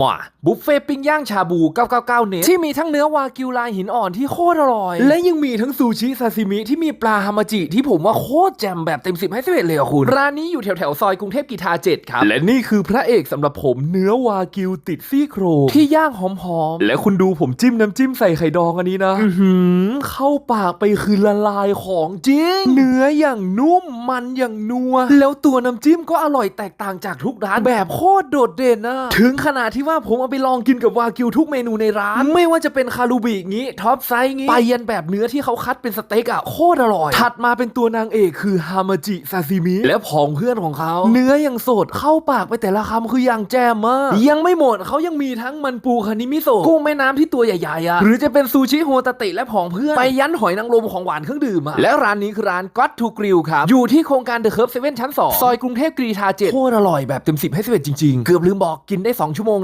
มาบุฟเฟ่ต์ปิ้งย่างชาบู 999 เนตที่มีทั้งเนื้อวากิวลายหินอ่อนที่โคตรอร่อย และยังมีทั้งซูชิซาซิมิที่มีปลาฮามาจิ ที่ผมว่าโคตรแจ่มแบบเต็มสิบให้สิบเอ็ดเลยอะคุณ ร้านนี้อยู่แถวแถวๆซอยกรุงเทพกีทาเจ็ดครับ และนี่คือพระเอกสำหรับผมเนื้อวากิวติดซี่โครงที่ย่างหอมๆ และคุณดูผมจิ้มน้ำจิ้มใส่ไข่ดองอันนี้นะอื้อหือเข้าปากไปคือละลายของจริง เนื้ออย่างนุ่มมันอย่างนัว แล้วตัวน้ำจิ้มก็อร่อยแตกต่างจากทุกร้านแบบโคตรโดดเด่นนะถึงขนาดที่ว่าผมเอาไปลองกินกับวากิวทุกเมนูในร้าน ไม่ว่าจะเป็นคารูบิงี้ท็อปไซส์งี้ไปยันแบบเนื้อที่เขาคัดเป็นสเต็กอะโคตรอร่อย ถัดมาเป็นตัวนางเอกคือฮามาจิซาซิมิและผองเพื่อนของเขา เนื้ออย่างสดเข้าปากไปแต่ละคำคืออย่างแจ่มมาก ยังไม่หมดเขายังมีทั้งมันปูคานิมิโซะกุ้งแม่น้ำที่ตัวใหญ่ๆอะหรือจะเป็นซูชิโฮตาเตะและผองเพื่อนไปยันหอยนางรมของหวานเครื่องดื่มอะและร้านนี้คือร้าน God to Grill ครับอยู่ที่โครงการ The Curve 7ชั้น2ซอยกรุงเทพกรีฑา7โคตรอร่อยแบบเต็ม10ให้11จริงๆ เกือบลืมบอกกินได้ 2 ชั่วโมง